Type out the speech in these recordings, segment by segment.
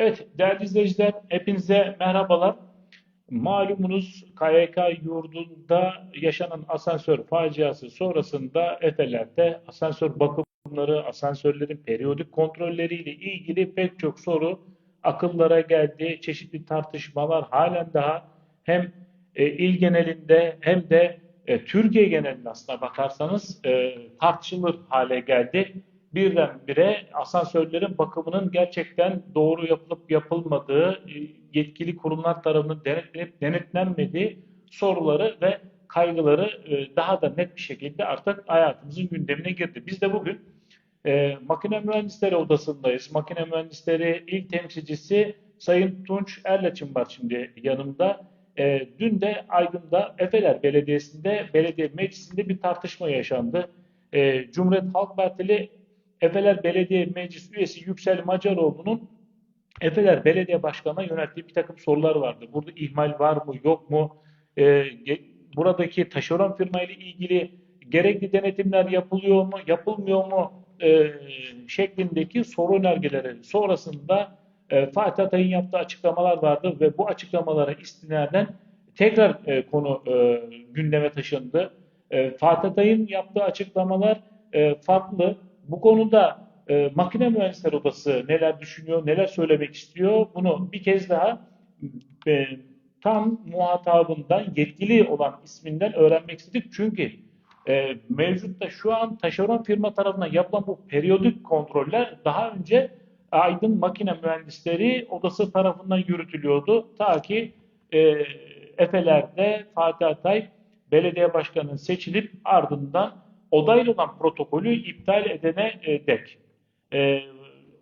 Evet değerli izleyiciler hepinize merhabalar. Malumunuz KYK yurdunda yaşanan asansör faciası sonrasında Efeler'de asansör bakımları, asansörlerin periyodik kontrolleriyle ilgili pek çok soru akıllara geldi. Çeşitli tartışmalar halen daha hem e, il genelinde hem de e, Türkiye genelinde aslına bakarsanız e, tartışılır hale geldi birdenbire asansörlerin bakımının gerçekten doğru yapılıp yapılmadığı, e, yetkili kurumlar tarafından denetlenip denetlenmediği soruları ve kaygıları e, daha da net bir şekilde artık hayatımızın gündemine girdi. Biz de bugün e, Makine Mühendisleri Odası'ndayız. Makine Mühendisleri İl Temsilcisi Sayın Tunç Erlaç'ın var şimdi yanımda. E, dün de Aydın'da Efeler Belediyesi'nde, belediye meclisinde bir tartışma yaşandı. E, Cumhuriyet Halk Partili Efeler Belediye Meclis üyesi Yüksel Macaroğlu'nun Efeler Belediye Başkanı'na yönelttiği bir takım sorular vardı. Burada ihmal var mı yok mu? Ee, buradaki taşeron firma ile ilgili gerekli denetimler yapılıyor mu yapılmıyor mu e, şeklindeki soru önergeleri sonrasında e, Fatih Atay'ın yaptığı açıklamalar vardı ve bu açıklamalara istinaden tekrar e, konu e, gündeme taşındı. E, Fatih Atay'ın yaptığı açıklamalar e, farklı bu konuda e, makine mühendisler odası neler düşünüyor, neler söylemek istiyor bunu bir kez daha e, tam muhatabından yetkili olan isminden öğrenmek istedik. Çünkü e, mevcutta şu an taşeron firma tarafından yapılan bu periyodik kontroller daha önce Aydın Makine Mühendisleri Odası tarafından yürütülüyordu. Ta ki e, Efeler'de Fatih Atay belediye başkanının seçilip ardından odayla olan protokolü iptal edene e, dek. E,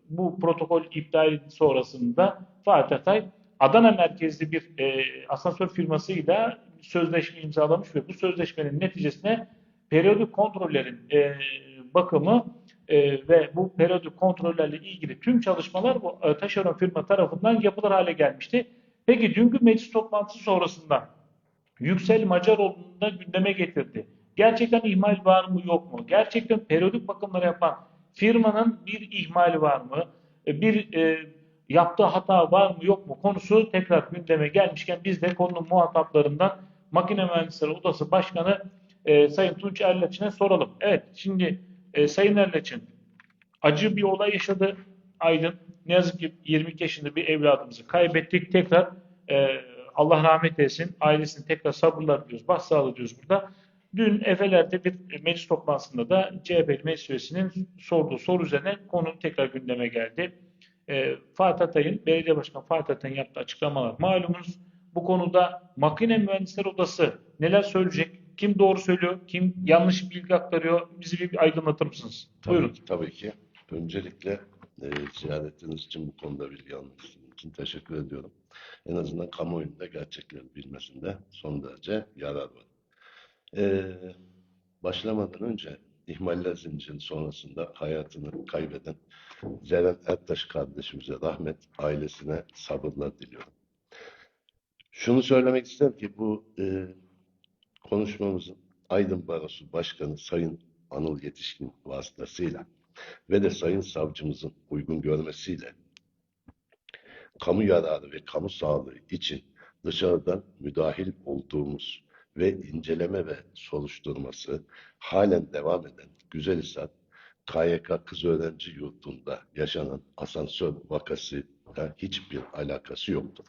bu protokol iptal sonrasında Fatih Atay Adana merkezli bir e, asansör firmasıyla sözleşme imzalamış ve bu sözleşmenin neticesinde periyodik kontrollerin e, bakımı e, ve bu periyodik kontrollerle ilgili tüm çalışmalar bu e, taşeron firma tarafından yapılır hale gelmişti. Peki dünkü meclis toplantısı sonrasında Yüksel Macaroğlu'nu da gündeme getirdi. Gerçekten ihmal var mı yok mu? Gerçekten periyodik bakımları yapan firmanın bir ihmali var mı? E, bir e, yaptığı hata var mı yok mu konusu tekrar gündeme gelmişken biz de konunun muhataplarından Makine Mühendisleri Odası Başkanı e, Sayın Tunç Erleç'ine soralım. Evet şimdi e, Sayın Erleç'in acı bir olay yaşadı Aydın. Ne yazık ki 22 yaşında bir evladımızı kaybettik. Tekrar e, Allah rahmet eylesin. Ailesine tekrar sabırlar diliyoruz. Başsağlığı diyoruz burada. Dün Efeler'de bir meclis toplantısında da CHP meclis üyesinin sorduğu soru üzerine konu tekrar gündeme geldi. E, Fatih Atay'ın, belediye başkanı Fatih Atay'ın yaptığı açıklamalar malumunuz. Bu konuda makine mühendisler odası neler söyleyecek? Kim doğru söylüyor? Kim yanlış bilgi aktarıyor? Bizi bir aydınlatır mısınız? Tabii, Buyurun. Tabii ki. Öncelikle e, ziyaretiniz için bu konuda bilgi almak için teşekkür ediyorum. En azından kamuoyunda gerçekleri bilmesinde son derece yarar var. Ee, başlamadan önce ihmaller zincirinin sonrasında hayatını kaybeden Ceren Ertaş kardeşimize rahmet, ailesine sabırlar diliyorum. Şunu söylemek isterim ki bu e, konuşmamızın Aydın Barosu Başkanı Sayın Anıl Yetişkin vasıtasıyla ve de Sayın Savcımızın uygun görmesiyle kamu yararı ve kamu sağlığı için dışarıdan müdahil olduğumuz ve inceleme ve soruşturması halen devam eden Güzelhisar KYK Kız Öğrenci Yurdu'nda yaşanan asansör vakası hiçbir alakası yoktur.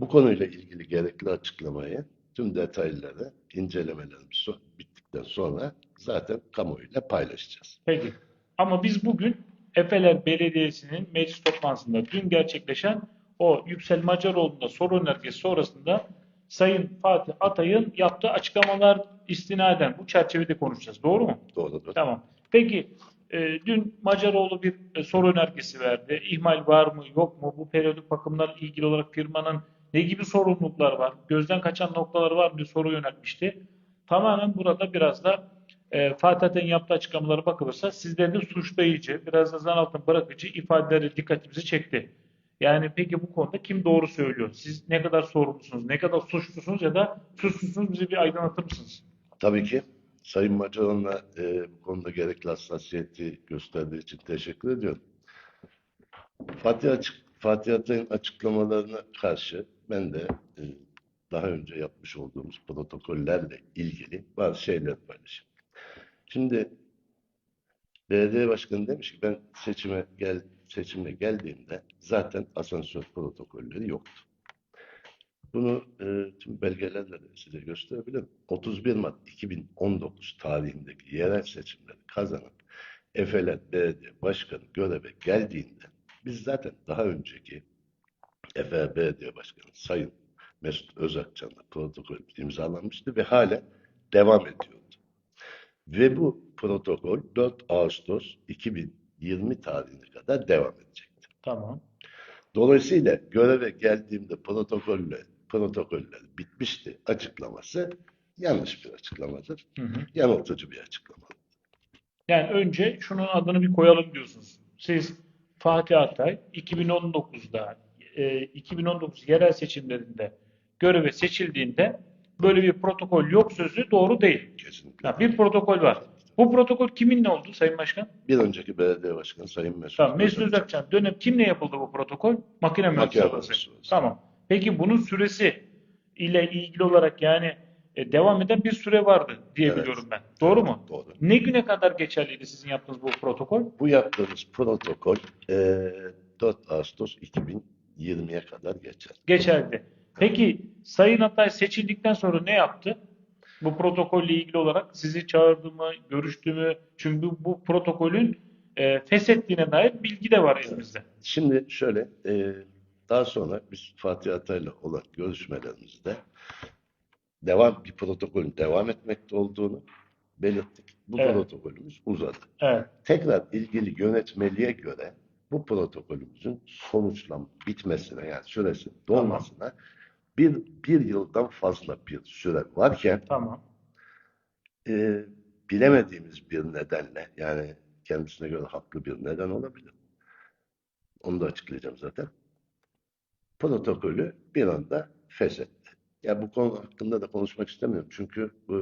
Bu konuyla ilgili gerekli açıklamayı tüm detayları incelemelerimiz bittikten sonra zaten kamuoyuyla paylaşacağız. Peki. Ama biz bugün Efeler Belediyesi'nin meclis toplantısında dün gerçekleşen o Yüksel Macaroğlu'nda soru önergesi sonrasında Sayın Fatih Atay'ın yaptığı açıklamalar istinaden bu çerçevede konuşacağız. Doğru mu? Doğrudur. Tamam. Peki e, dün Macaroğlu bir e, soru önergesi verdi. İhmal var mı yok mu? Bu periyodik bakımlarla ilgili olarak firmanın ne gibi sorumluluklar var? Gözden kaçan noktalar var mı diye soru yöneltmişti. Tamamen burada biraz da e, Fatih Atay'ın yaptığı açıklamalara bakılırsa sizlerin de suçlayıcı, biraz da zan altına bırakıcı ifadeleri dikkatimizi çekti. Yani peki bu konuda kim doğru söylüyor? Siz ne kadar sorumlusunuz, ne kadar suçlusunuz ya da suçlusunuz bize bir aydınlatır mısınız? Tabii ki. Sayın Macaroğlu'na e, bu konuda gerekli hassasiyeti gösterdiği için teşekkür ediyorum. Fatih, açık, Fatih Atay'ın açıklamalarına karşı ben de e, daha önce yapmış olduğumuz protokollerle ilgili bazı şeyler paylaşayım. Şimdi belediye başkanı demiş ki ben seçime gel seçime geldiğimde zaten asansör protokolleri yoktu. Bunu e, tüm belgelerle size gösterebilirim. 31 Mart 2019 tarihindeki yerel seçimleri kazanan Efeler Belediye Başkanı göreve geldiğinde biz zaten daha önceki Efeler Belediye Başkanı Sayın Mesut Özakçan'la protokol imzalanmıştı ve hala devam ediyordu. Ve bu protokol 4 Ağustos 2020 tarihine kadar devam edecekti. Tamam. Dolayısıyla göreve geldiğimde protokolle protokoller bitmişti açıklaması yanlış bir açıklamadır. Hı hı. Yanıltıcı bir açıklama. Yani önce şunun adını bir koyalım diyorsunuz. Siz Fatih Altay 2019'da e, 2019 yerel seçimlerinde göreve seçildiğinde böyle bir protokol yok sözü doğru değil. Kesinlikle. Ha, bir protokol var. Bu protokol kiminle oldu Sayın Başkan? Bir önceki belediye başkanı Sayın Mesut Tamam. Mesut Özakçan. Dönem kimle yapıldı bu protokol? Makine mühendisi. Tamam. Peki bunun süresi ile ilgili olarak yani e, devam eden bir süre vardı diye Evet. biliyorum ben. Doğru Evet, mu? Doğru. Ne güne kadar geçerliydi sizin yaptığınız bu protokol? Bu yaptığımız protokol eee 4 Ağustos 2020'ye kadar geçer. Geçerli. Peki Sayın Atay seçildikten sonra ne yaptı? Bu protokolle ilgili olarak sizi çağırdı mı, görüştü mü? Çünkü bu, bu protokolün e, feshettiğine dair bilgi de var elimizde. Şimdi şöyle, e, daha sonra biz Fatih Atay'la olan görüşmelerimizde devam bir protokolün devam etmekte olduğunu belirttik. Bu Evet. protokolümüz uzadı. Evet. Tekrar ilgili yönetmeliğe göre bu protokolümüzün sonuçlan bitmesine yani süresi dolmasına bir, bir yıldan fazla bir süre varken Tamam. e, bilemediğimiz bir nedenle yani kendisine göre haklı bir neden olabilir. Onu da açıklayacağım zaten. Protokolü bir anda feshetti. Ya bu konu hakkında da konuşmak istemiyorum. Çünkü e,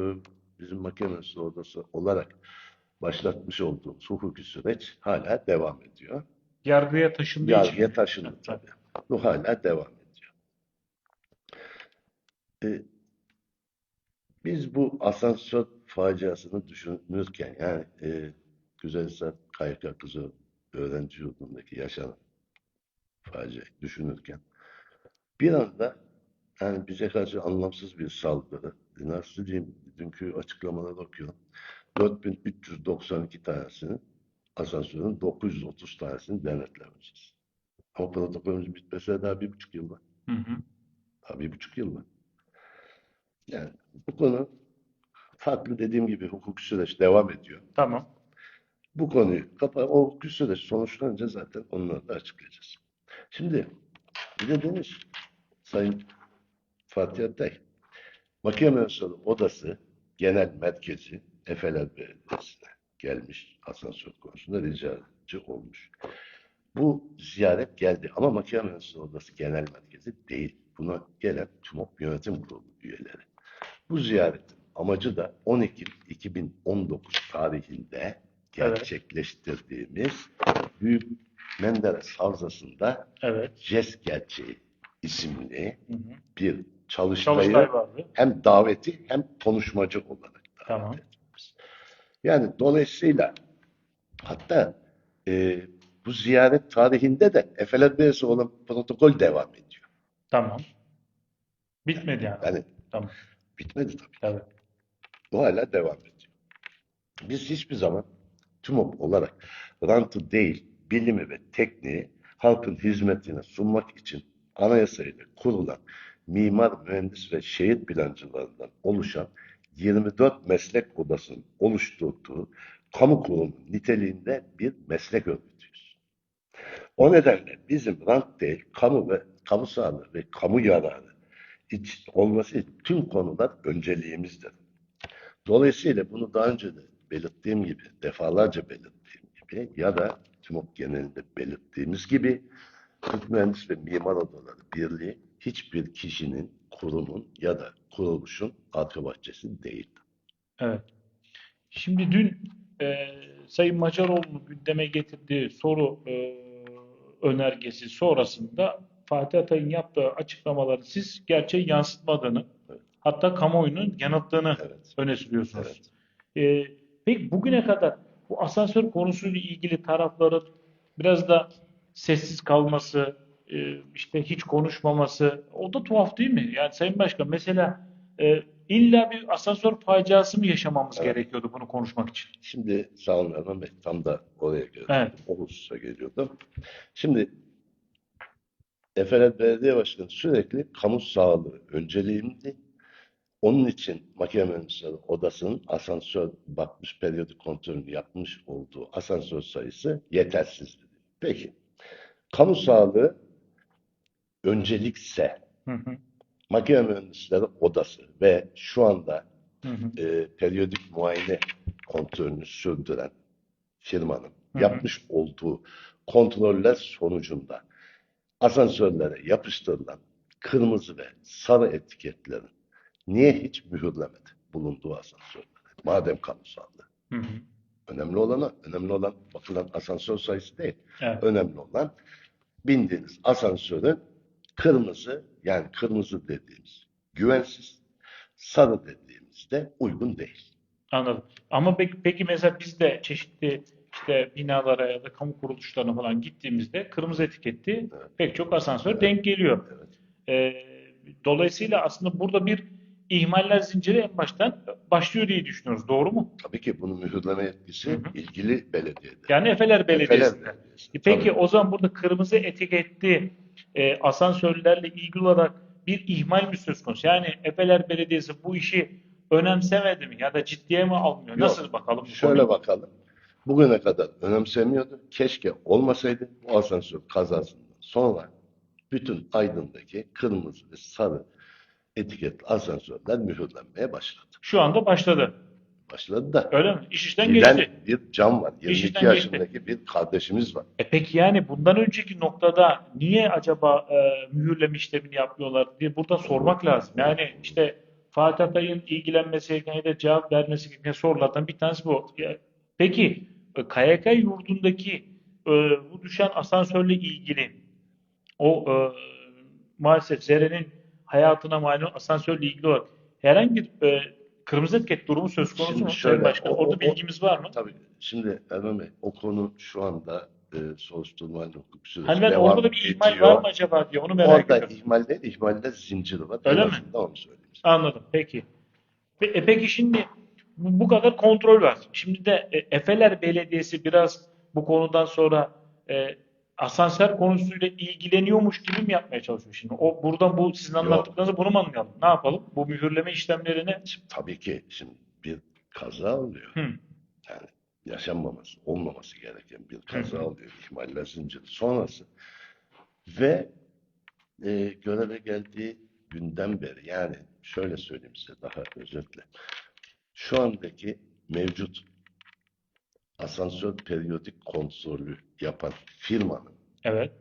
bizim mühendisliği odası olarak başlatmış olduğumuz hukuki süreç hala devam ediyor. Yargıya taşındığı Yargıya için. taşındı tabii. Bu hala devam. E, biz bu asansör faciasını düşünürken yani e, Güzelhisar KYK Kızı Öğrenci Yurdu'ndaki yaşanan faciayı düşünürken bir anda yani bize karşı anlamsız bir saldırı. Nasıl diyeyim? Dünkü açıklamalara bakıyorum. 4392 tanesinin asansörün 930 tanesini denetlemişiz. Ama protokolümüz bitmesine daha bir buçuk yıl var. Hı hı. Daha bir buçuk yıl var. Yani bu konu farklı dediğim gibi hukuki süreç devam ediyor. Tamam. Bu konuyu kapa o hukuki süreç sonuçlanınca zaten onları da açıklayacağız. Şimdi bir de demiş Sayın Fatih Atay Makine Mühendisleri Odası Genel Merkezi Efeler Belediyesi'ne gelmiş asansör konusunda ricacı olmuş. Bu ziyaret geldi ama Makine Mühendisleri Odası Genel Merkezi değil. Buna gelen TÜMOP Yönetim Kurulu üyeleri. Bu ziyaretin amacı da 10 Ekim 2019 tarihinde gerçekleştirdiğimiz Büyük Menderes Havzası'nda Evet. Jest Gerçeği isimli Hı hı. bir çalıştayı Çalıştay vardı. hem daveti hem konuşmacı olarak davet Tamam. Yani dolayısıyla hatta e, bu ziyaret tarihinde de Belediyesi olan protokol devam ediyor. Tamam. Bitmedi yani. Yani Tamam. Bitmedi tabii. Evet. Bu hala devam ediyor. Biz hiçbir zaman TÜMOP olarak rantı değil, bilimi ve tekniği halkın hizmetine sunmak için anayasayla kurulan mimar, mühendis ve şehir plancılarından oluşan 24 meslek odasının oluşturduğu kamu kurumu niteliğinde bir meslek örgütüyüz. O nedenle bizim rant değil, kamu ve kamu sağlığı ve kamu yararı iç, olması tüm konular önceliğimizdir. Dolayısıyla bunu daha önce de belirttiğim gibi, defalarca belirttiğim gibi ya da TÜMOP genelinde belirttiğimiz gibi Türk Mühendis ve Mimar Odaları Birliği hiçbir kişinin, kurumun ya da kuruluşun arka bahçesi değildir. Evet. Şimdi dün e, Sayın Macaroğlu'nun gündeme getirdiği soru e, önergesi sonrasında Fatih Atay'ın yaptığı açıklamaları siz gerçeği yansıtmadığını, Evet. hatta kamuoyunun yanılttığını Evet. öne sürüyorsunuz. Evet. Ee, peki bugüne kadar bu asansör konusuyla ilgili tarafların biraz da sessiz kalması, e, işte hiç konuşmaması, o da tuhaf değil mi? Yani Sayın Başkan mesela e, illa bir asansör faciası mı yaşamamız Evet. gerekiyordu bunu konuşmak için? Şimdi sağ olun Erman Bey, tam da oraya geliyordum. Evet. O hususa geliyordum. Şimdi Efeler Belediye Başkanı sürekli kamu sağlığı önceliğimdi. Onun için makine mühendisleri odasının asansör bakmış, periyodik kontrolünü yapmış olduğu asansör sayısı yetersizdi. Peki, kamu sağlığı öncelikse Hı hı, makine mühendisleri odası ve şu anda hı hı, e, periyodik muayene kontrolünü sürdüren firmanın Hı hı. yapmış olduğu kontroller sonucunda asansörlere yapıştırılan kırmızı ve sarı etiketlerin niye hiç mühürlemedi bulunduğu asansörlere? Madem kamu sağlığı. hı hı. Önemli olan, önemli olan bakılan asansör sayısı değil. Evet. Önemli olan bindiğiniz asansörün kırmızı yani kırmızı dediğimiz güvensiz, sarı dediğimizde uygun değil. Anladım. Ama peki, peki mesela biz de çeşitli işte binalara ya da kamu kuruluşlarına falan gittiğimizde kırmızı etiketli Evet. pek çok asansör Evet. denk geliyor. Evet. Ee, dolayısıyla aslında burada bir ihmaller zinciri en baştan başlıyor diye düşünüyoruz. Doğru mu? Tabii ki bunun mühürleme yetkisi Hı hı. ilgili belediyede. Yani Efeler Belediyesi'nde. Efeler Belediyesi. E Peki Tabii. o zaman burada kırmızı etiketli e, asansörlerle ilgili olarak bir ihmal mi söz konusu? Yani Efeler Belediyesi bu işi önemsemedi mi ya da ciddiye mi almıyor? Yok. Nasıl bakalım Şöyle konuya? bakalım. Bugüne kadar önemsemiyordu. Keşke olmasaydı bu asansör kazasından sonra bütün Aydın'daki kırmızı ve sarı etiketli asansörler mühürlenmeye başladı. Şu anda başladı. Başladı da Öyle mi? İş işten giden geçti. bir can var. İş 22 işten yaşındaki bir kardeşimiz var. E peki yani bundan önceki noktada niye acaba e, mühürleme işlemini yapmıyorlar diye burada sormak lazım. Yani işte Fatih Atay'ın ilgilenmesi gereken ya da cevap vermesi gereken sorulardan bir tanesi bu. Peki KYK yurdundaki e, bu düşen asansörle ilgili o e, maalesef Zere'nin hayatına olan asansörle ilgili olarak herhangi bir e, kırmızı etiket durumu söz konusu Şimdi mu şöyle, Başkan? o- Orada o- bilgimiz var mı? Tabii şimdi Erman Bey o konu şu anda e, soruşturma hukuk süreci Hani ben devam orada da bir ihmal ediyor. var mı acaba diye onu merak Orada ediyorum. ihmal değil, ihmalde zinciri var. Öyle mi? onu söyleyeyim. Anladım. Peki. Pe- e peki şimdi bu kadar kontrol var. Şimdi de e, Efeler Belediyesi biraz bu konudan sonra e, asansör konusuyla ilgileniyormuş gibi mi yapmaya çalışıyor şimdi? O buradan bu sizin anlattıklarınızı bunu mu anlayalım? Ne yapalım? Bu mühürleme işlemlerini Şimdi tabii ki şimdi bir kaza oluyor. Hı. Yani yaşanmaması, olmaması gereken bir kaza hı. oluyor. İhmaller zinciri sonrası. Ve e, göreve geldiği günden beri yani şöyle söyleyeyim size daha özetle. Şu andaki mevcut asansör periyodik kontrolü yapan firmanın evet.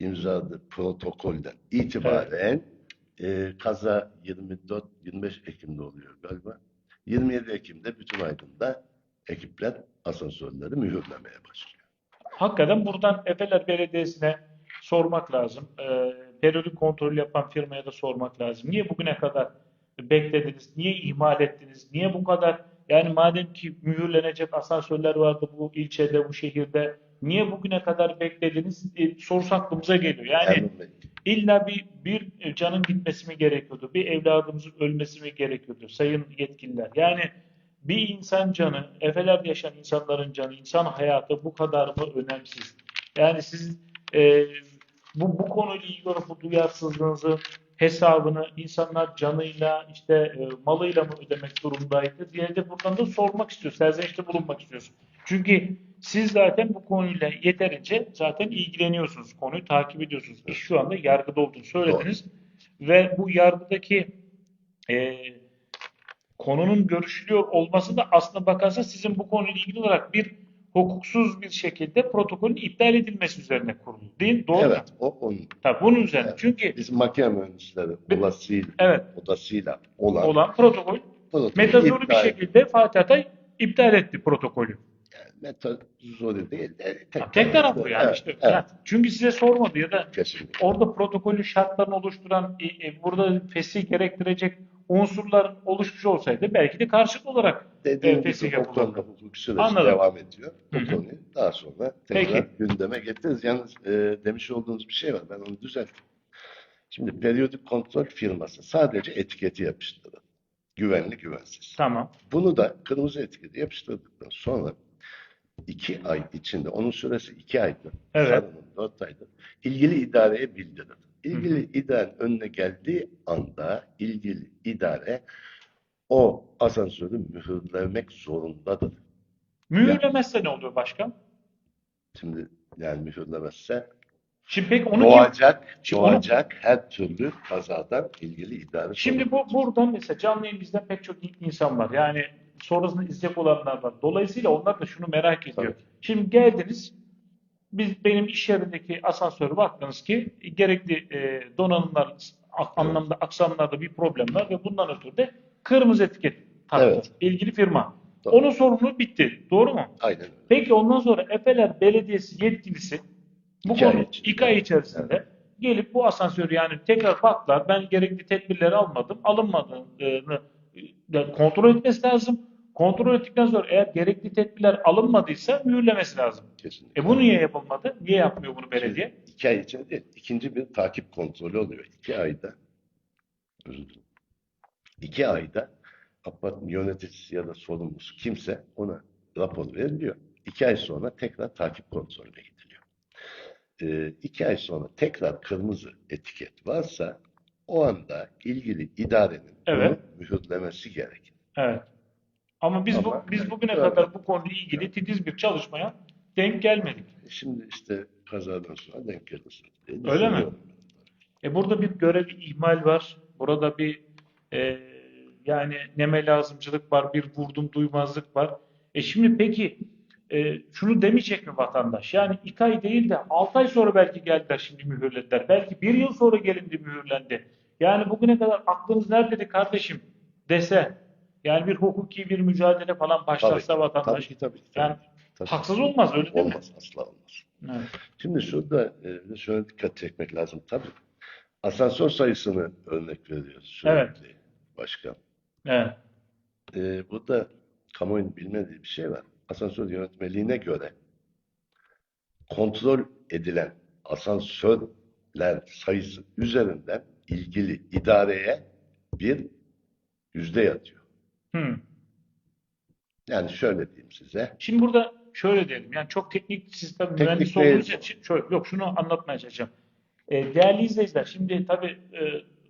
imzaladığı protokolden itibaren e, kaza 24-25 Ekim'de oluyor galiba. 27 Ekim'de bütün Aydın'da ekipler asansörleri mühürlemeye başlıyor. Hakikaten buradan Efeler Belediyesi'ne sormak lazım. E, periyodik kontrol yapan firmaya da sormak lazım. Niye bugüne kadar beklediniz? Niye ihmal ettiniz? Niye bu kadar yani madem ki mühürlenecek asansörler vardı bu ilçede, bu şehirde niye bugüne kadar beklediniz? E, sorusu aklımıza geliyor. Yani Bey, illa bir bir canın gitmesi mi gerekiyordu? Bir evladımızın ölmesi mi gerekiyordu? Sayın yetkililer. Yani bir insan canı, efelerde yaşayan insanların canı, insan hayatı bu kadar mı önemsiz? Yani siz e, bu bu konuyla ilgili bu duyarsızlığınızı hesabını insanlar canıyla işte e, malıyla mı ödemek durumdaydı diye de buradan da sormak istiyor. Serzenişte bulunmak istiyorsun. Çünkü siz zaten bu konuyla yeterince zaten ilgileniyorsunuz. Konuyu takip ediyorsunuz. İş şu anda yargıda olduğunu söylediniz. Ve bu yargıdaki e, konunun görüşülüyor olması da aslına bakarsa sizin bu konuyla ilgili olarak bir hukuksuz bir şekilde protokolün iptal edilmesi üzerine kurulu. Değil, doğru mu? evet o onun. Tabii bunun üzerine. Evet. Çünkü Biz makine mühendisleri odasıyla, evet odasıyla olan, olan protokol protokolü metazorlu bir şekilde Fatih Atay iptal etti protokolü. metazori değil de tek tek taraflı yani Evet, işte. evet, Yani çünkü size sormadı ya da kesinlikle. orada protokolün şartlarını oluşturan, e, e, burada fesih gerektirecek unsurlar oluşmuş olsaydı belki de karşılıklı olarak Dediğim Evet, fesih gibi o konuda hukuki süreç Anladım. devam ediyor. Bu Hı hı. konuyu daha sonra tekrar gündeme getiririz. Yalnız e, demiş olduğunuz bir şey var. Ben onu düzelttim. Şimdi periyodik kontrol firması sadece etiketi yapıştırır. Güvenli güvensiz. tamam. Bunu da kırmızı etiketi yapıştırdıktan sonra iki ay içinde, onun süresi iki aydır. Evet. Sarının dört aydır. ilgili idareye bildirir. İlgili idarenin önüne geldiği anda ilgili idare o asansörü mühürlemek zorundadır. Mühürlemezse ne oluyor başkan? Şimdi yani mühürlemezse Şimdi peki onu kim- doğacak, onu- doğacak her türlü kazadan ilgili idare Şimdi bu buradan mesela canlı yayın bizden pek çok insan var. Yani sonrasında izleyecek olanlar var. Dolayısıyla onlar da şunu merak ediyor. Tabii. Şimdi geldiniz biz benim iş yerindeki asansöre baktınız ki gerekli e, donanımlar anlamda aksamlarda bir problem var ve bundan ötürü de kırmızı etiket taktı. Evet. ilgili firma. Doğru. Onun sorumluluğu bitti. Doğru mu? Aynen. Peki ondan sonra Efeler Belediyesi yetkilisi bu İki ay konu içinde. iki ay içerisinde gelip bu asansörü yani tekrar baktılar. Ben gerekli tedbirleri almadım. Alınmadığını e, kontrol etmesi lazım. Kontrol ettikten sonra eğer gerekli tedbirler alınmadıysa mühürlemesi lazım. Kesinlikle. E bu niye yapılmadı? Niye yapmıyor bunu belediye? Şimdi iki ay içinde ikinci bir takip kontrolü oluyor. İki ayda, özür dilerim. İki ayda apartman yöneticisi ya da sorumlusu kimse ona rapor veriliyor. İki ay sonra tekrar takip kontrolüne gidiliyor. Ee, iki ay sonra tekrar kırmızı etiket varsa o anda ilgili idarenin Evet. mühürlemesi gerekir. Evet. Ama biz bu Ama biz bugüne evet. kadar bu konuyla ilgili titiz bir çalışmaya denk gelmedik. Şimdi işte kazadan sonra denk gelirsin diye Öyle mi? E burada bir görev ihmal var. Burada bir e, yani neme lazımcılık var, bir vurdum duymazlık var. E şimdi peki e, şunu demeyecek mi vatandaş? Yani iki ay değil de altı ay sonra belki geldiler şimdi mühürlediler. Belki bir yıl sonra gelindi mühürlendi. Yani bugüne kadar aklınız neredeydi kardeşim dese yani bir hukuki bir mücadele falan başlatsa Tabii, vatandaş. Tabii tabii. ki, Yani tabii. haksız olmaz öyle değil mi? Olmaz, asla olmaz. Evet. Şimdi şurada e, şöyle dikkat çekmek lazım tabii. Asansör sayısını örnek veriyoruz sürekli başkan. Evet. E, burada kamuoyunun bilmediği bir şey var. Asansör yönetmeliğine göre kontrol edilen asansörler sayısı üzerinden ilgili idareye bir yüzde yatıyor. Hmm. Yani şöyle diyeyim size. Şimdi burada şöyle diyelim. Yani çok teknik sistem Teknik mühendisi değil. olduğunuz için şöyle, yok şunu anlatmaya çalışacağım. E, değerli izleyiciler şimdi tabii e,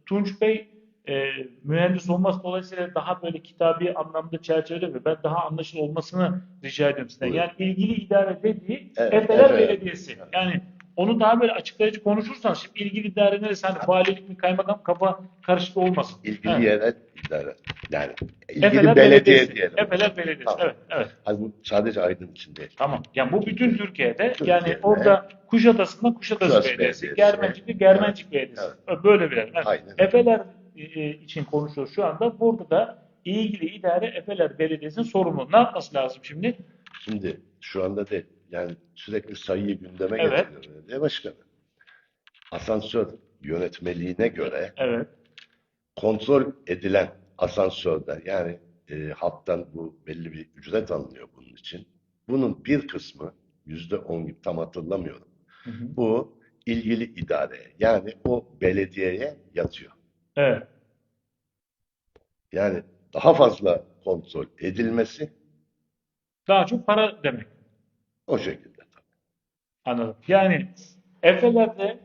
Tunç Bey e, mühendis olması dolayısıyla daha böyle kitabi anlamda çerçevelemiyor. Ben daha anlaşılır olmasını rica ediyorum sizden. Buyurun. Yani ilgili idare dediği Evet, Efeler evet. Belediyesi. Yani onu daha böyle açıklayıcı konuşursanız şimdi ilgili idare neresi hani valilik mi kaymakam kafa karışık olmasın. İlgili Evet. yere idare. Yani ilgili Efeler belediye Belediyesi. diyelim. Efeler Belediyesi. Tamam. Evet, evet. Hani bu sadece Aydın için değil. Tamam. Yani bu bütün Türkiye'de. Türkiye'de. Yani orada Kuşadası'nda Kuşadası Kuşadası Belediyesi, Belediyesi. Germencik'te Germencik Belediyesi. Böyle bir yer. Evet. Aynen. Efeler e, için konuşuyoruz şu anda. Burada da ilgili idare Efeler Belediyesi'nin sorumlu. Ne yapması lazım şimdi? Şimdi şu anda değil. Yani sürekli sayıyı gündeme Evet. getiriyor belediye başkanı. Asansör yönetmeliğine göre Evet. kontrol edilen asansörde yani e, halktan bu belli bir ücret alınıyor bunun için. Bunun bir kısmı yüzde on gibi tam hatırlamıyorum. Hı hı. Bu ilgili idareye yani o belediyeye yatıyor. Evet. Yani daha fazla kontrol edilmesi Daha çok para demek. O şekilde. Anladım. Yani Efeler'de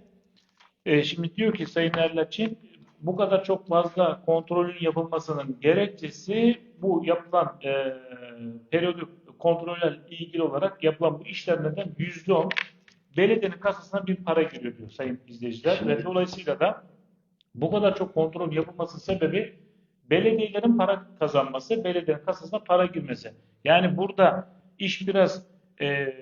e, şimdi diyor ki Sayın Erlaçin bu kadar çok fazla kontrolün yapılmasının gerekçesi bu yapılan e, periyodik kontrollerle ilgili olarak yapılan bu işlemlerden yüzde on belediyenin kasasına bir para giriyor diyor sayın izleyiciler. Şimdi- Ve dolayısıyla da bu kadar çok kontrol yapılması sebebi belediyelerin para kazanması, belediyenin kasasına para girmesi. Yani burada iş biraz e,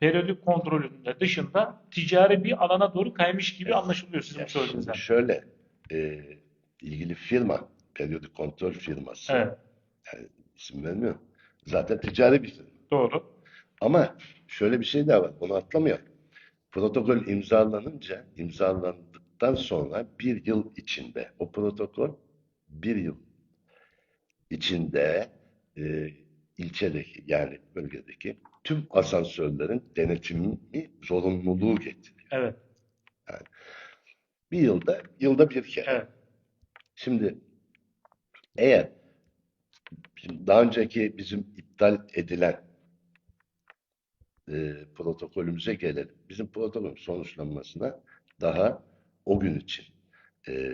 periyodik kontrolünde dışında ticari bir alana doğru kaymış gibi anlaşılıyor sizin söylediğinizden. şöyle e, ilgili firma periyodik kontrol firması Evet, isim vermiyorum. Zaten ticari bir firma. doğru. Ama şöyle bir şey daha var. Onu atlamayalım. Protokol imzalanınca, imzalandıktan sonra bir yıl içinde o protokol bir yıl içinde e, ilçedeki yani bölgedeki tüm asansörlerin denetimi zorunluluğu getiriyor. Evet. Bir yılda yılda bir kere. Evet. Şimdi eğer şimdi daha önceki bizim iptal edilen e, protokolümüze gelelim. Bizim protokolün sonuçlanmasına daha o gün için e,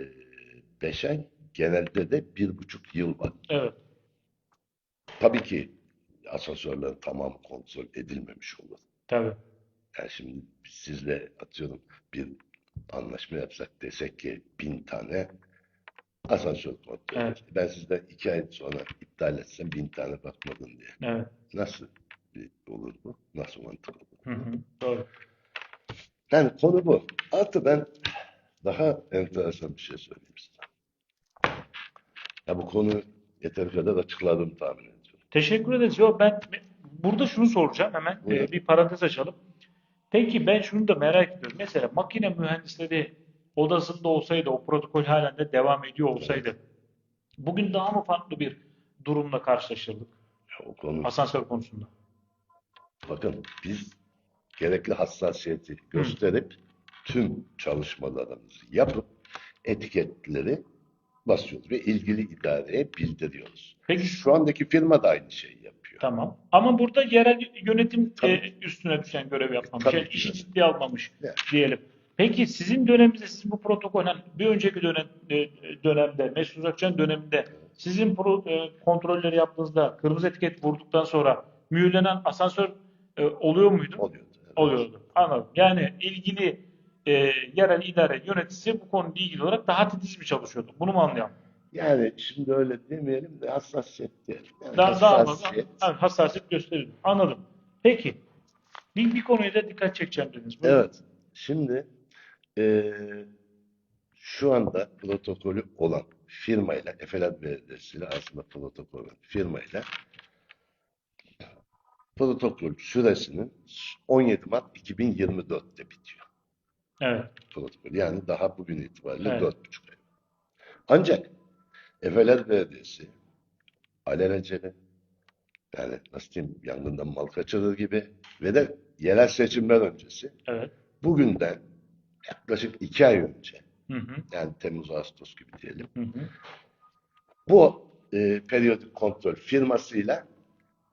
beş ay, genelde de bir buçuk yıl var. Evet. Tabii ki asansörlerin tamamı kontrol edilmemiş olur. Tabii. Yani şimdi sizle atıyorum bir anlaşma yapsak desek ki bin tane asansör kontrol Evet. et. Ben sizden iki ay sonra iptal etsem bin tane bakmadın diye. Evet. Nasıl olur bu? Nasıl mantık olur? Hı hı. Doğru. Yani konu bu. Artı ben daha enteresan bir şey söyleyeyim size. Ya bu konu yeteri kadar açıkladım tahmin ediyorum. Teşekkür ederiz. Yo, ben burada şunu soracağım hemen Buyurun. e, bir parantez açalım. Peki ben şunu da merak ediyorum. Mesela makine mühendisleri odasında olsaydı o protokol halen de devam ediyor olsaydı bugün daha mı farklı bir durumla karşılaşırdık o konu asansör konusunda? Bakın biz gerekli hassasiyeti gösterip tüm çalışmalarımızı yapıp etiketleri basıyoruz ve ilgili idareye bildiriyoruz. Peki Şu andaki firma da aynı şeyi yapıyor. Tamam. Ama burada yerel yönetim Tabii. e, üstüne düşen görev yapmamış. Tabii Yani işi ciddiye almamış Yani. diyelim. Peki sizin döneminizde siz bu protokol hani bir önceki dönem e, dönemde Mesut Uzakçı'nın döneminde sizin pro, e, kontrolleri yaptığınızda kırmızı etiket vurduktan sonra mühürlenen asansör e, oluyor muydu? Oluyordu. Evet. Oluyordu. Anladım. Yani ilgili e, yerel idare yöneticisi bu konuyla ilgili olarak daha titiz mi çalışıyordu? Bunu mu anlayalım? Yani şimdi öyle demeyelim de hassasiyet diyelim. Yani Daha, daha hassasiyet. fazla evet, hassasiyet gösteriyor. Anladım. Peki. Bir, bir konuya da dikkat çekeceğim dediniz. Buyurun. Evet. Şimdi eee, şu anda protokolü olan firmayla, Efeler Belediyesi ile aslında protokol olan firmayla protokol süresinin 17 Mart 2024'te bitiyor. Evet. Protokol. Yani daha bugün itibariyle Evet. 4,5 ay. Ancak Efeler Belediyesi alelacele yani nasıl diyeyim yangından mal kaçırır gibi ve de yerel seçimler öncesi Evet. bugünden yaklaşık iki ay önce Hı hı. yani Temmuz Ağustos gibi diyelim Hı hı. bu e, periyodik kontrol firmasıyla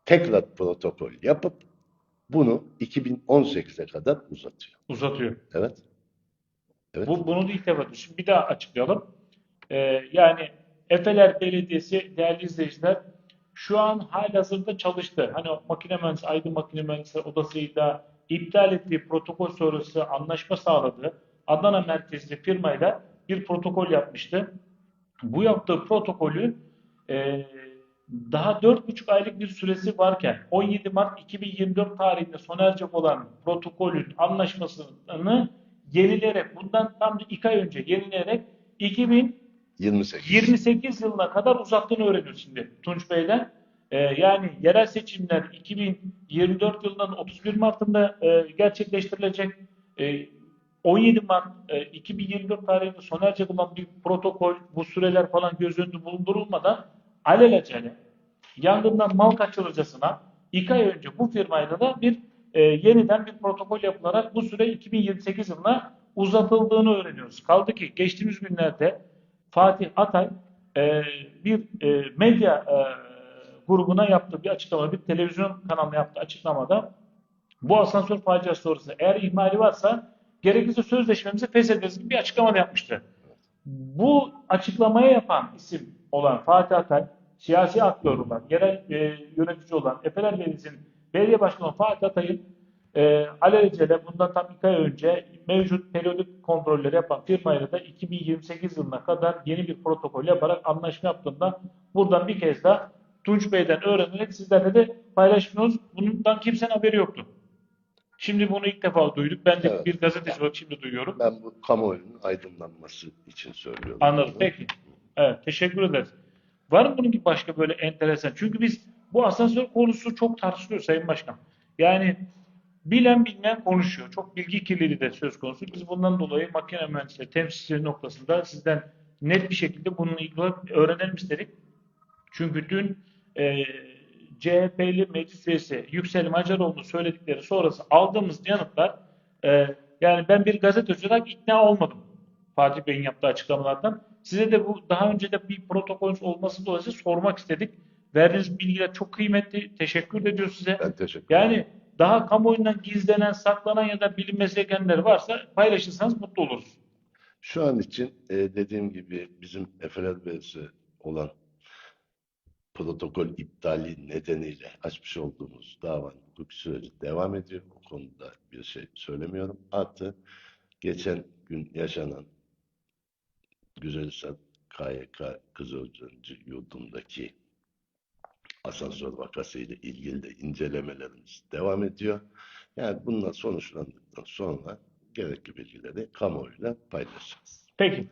tekrar protokol yapıp bunu 2018'e kadar uzatıyor. Uzatıyor. Evet. Evet. Bu, bunu da ilk defa. Şimdi bir daha açıklayalım. Ee, yani Efeler Belediyesi değerli izleyiciler şu an halihazırda çalıştı. Hani makine mühendisi, Aydın Makine Mühendisleri Odası'yla iptal ettiği protokol sonrası anlaşma sağladığı Adana merkezli firmayla bir protokol yapmıştı. Bu yaptığı protokolü e, daha 4,5 aylık bir süresi varken 17 Mart 2024 tarihinde sona erecek olan protokolün anlaşmasını yenileyerek bundan tam 2 ay önce yenileyerek 2028 28. yılına kadar uzattığını öğreniyoruz şimdi Tunç Bey'den. Ee, yani yerel seçimler 2024 yılının 31 Mart'ında e, gerçekleştirilecek. E, 17 Mart e, 2024 tarihinde sona erecek olan bir protokol, bu süreler falan göz önünde bulundurulmadan alelacele yangından mal kaçırıcısına iki ay önce bu firmayla da bir e, yeniden bir protokol yapılarak bu süre 2028 yılına uzatıldığını öğreniyoruz. Kaldı ki geçtiğimiz günlerde Fatih Atay e, bir e, medya e, grubuna yaptığı bir açıklama, bir televizyon kanalına yaptığı açıklamada bu asansör faciası sonrası eğer ihmali varsa gerekirse sözleşmemizi feshederiz gibi bir açıklama da yapmıştı. Bu açıklamayı yapan isim olan Fatih Atay, siyasi aktör olan, yerel e, yönetici olan Efeler Belediyesi'nin belediye başkanı Fatih Atay'ın e, alelacele bundan tam iki ay önce mevcut periyodik kontrolleri yapan firmayla da 2028 yılına kadar yeni bir protokol yaparak anlaşma yaptığında buradan bir kez daha Tunç Bey'den öğrenerek sizlerle de paylaşmıyoruz. Bundan kimsenin haberi yoktu. Şimdi bunu ilk defa duyduk. Ben de Evet. bir gazeteci olarak şimdi duyuyorum. Ben bu kamuoyunun aydınlanması için söylüyorum. Anladım. bunu. Peki. Evet. Teşekkür ederiz. Var mı bunun gibi başka böyle enteresan? Çünkü biz bu asansör konusu çok tartışılıyor Sayın Başkan. Yani bilen bilmeyen konuşuyor. Çok bilgi kirliliği de söz konusu. Biz bundan dolayı makine mühendisleri temsilcileri noktasında sizden net bir şekilde bununla öğrenelim istedik. Çünkü dün e, CHP'li meclis üyesi Yüksel Macaroğlu'nun söyledikleri sonrası aldığımız yanıtlar e, yani ben bir gazeteci olarak ikna olmadım Fatih Bey'in yaptığı açıklamalardan. Size de bu daha önce de bir protokolünüz olması dolayısıyla sormak istedik. Verdiğiniz bilgiler çok kıymetli. Teşekkür ediyoruz size. Ben teşekkür ederim. Yani daha kamuoyundan gizlenen, saklanan ya da bilinmesi gerekenler varsa paylaşırsanız mutlu oluruz. Şu an için e, dediğim gibi bizim Belediyesi olan protokol iptali nedeniyle açmış olduğumuz davanın hukuki süreci devam ediyor. O konuda bir şey söylemiyorum. Artı geçen gün yaşanan Güzelhisar KYK Kızılcıncı yurdundaki asansör vakası ile ilgili de incelemelerimiz devam ediyor. Yani bunlar sonuçlandıktan sonra gerekli bilgileri kamuoyuyla paylaşacağız. Peki.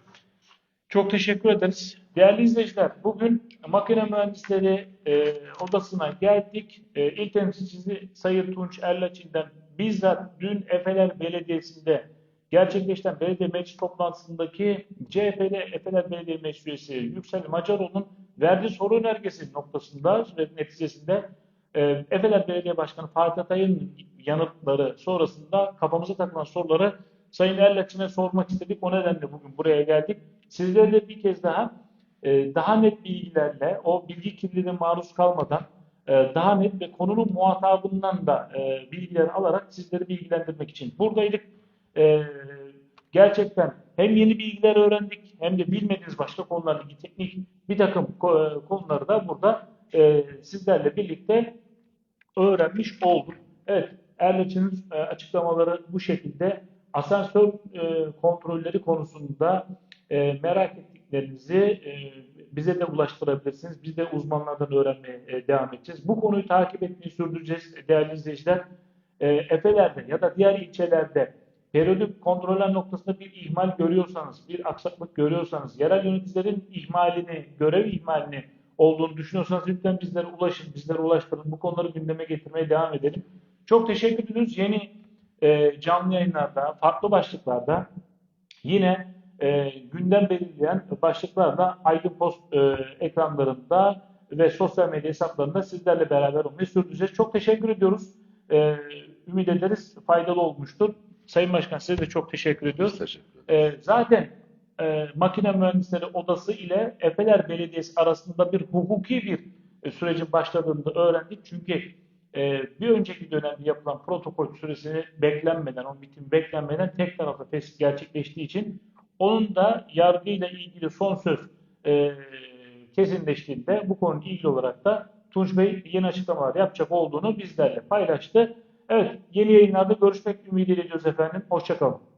Çok teşekkür ederiz. Değerli izleyiciler, bugün makine mühendisleri e, odasına geldik. E, ilk temsilcisi Sayın Tunç Erlaçil'den bizzat dün Efeler Belediyesi'nde gerçekleşen belediye meclis toplantısındaki CHP'li Efeler Belediye Meclis Üyesi Yüksel Macaroğlu'nun verdiği soru önergesi noktasında ve neticesinde e, Efeler Belediye Başkanı Fatih Atay'ın yanıtları sonrasında kafamıza takılan soruları Sayın Erlaç'ına sormak istedik. O nedenle bugün buraya geldik. Sizlere de bir kez daha e, daha net bilgilerle o bilgi kirliliğine maruz kalmadan e, daha net ve konunun muhatabından da e, bilgiler alarak sizleri bilgilendirmek için buradaydık. E, gerçekten hem yeni bilgiler öğrendik hem de bilmediğiniz başka konularla ilgili teknik bir takım ko- konuları da burada e, sizlerle birlikte öğrenmiş olduk. Evet, Erleç'in e, açıklamaları bu şekilde. Asansör e, kontrolleri konusunda e, merak ettiklerinizi e, bize de ulaştırabilirsiniz. Biz de uzmanlardan öğrenmeye e, devam edeceğiz. Bu konuyu takip etmeyi sürdüreceğiz değerli izleyiciler. E, Efeler'de ya da diğer ilçelerde periyodik kontroller noktasında bir ihmal görüyorsanız, bir aksaklık görüyorsanız, yerel yöneticilerin ihmalini, görev ihmalini olduğunu düşünüyorsanız lütfen bizlere ulaşın, bizlere ulaştırın. Bu konuları gündeme getirmeye devam edelim. Çok teşekkür ediyoruz. Yeni e, canlı yayınlarda, farklı başlıklarda yine e, gündem belirleyen başlıklarla Aydın Post e, ekranlarında ve sosyal medya hesaplarında sizlerle beraber olmayı sürdüreceğiz. Çok teşekkür ediyoruz. E, ümit ederiz faydalı olmuştur. Sayın Başkan size de çok teşekkür ediyoruz. Teşekkür ederiz. E, zaten e, Makine Mühendisleri Odası ile Efeler Belediyesi arasında bir hukuki bir e, sürecin başladığını da öğrendik. Çünkü e, bir önceki dönemde yapılan protokol süresini beklenmeden, o bitim beklenmeden tek taraflı test gerçekleştiği için onun da yargıyla ilgili son söz e, kesinleştiğinde bu konuyla ilgili olarak da Tunç Bey yeni açıklamalar yapacak olduğunu bizlerle paylaştı. Evet, yeni yayınlarda görüşmek ümidiyle ediyoruz efendim. Hoşçakalın.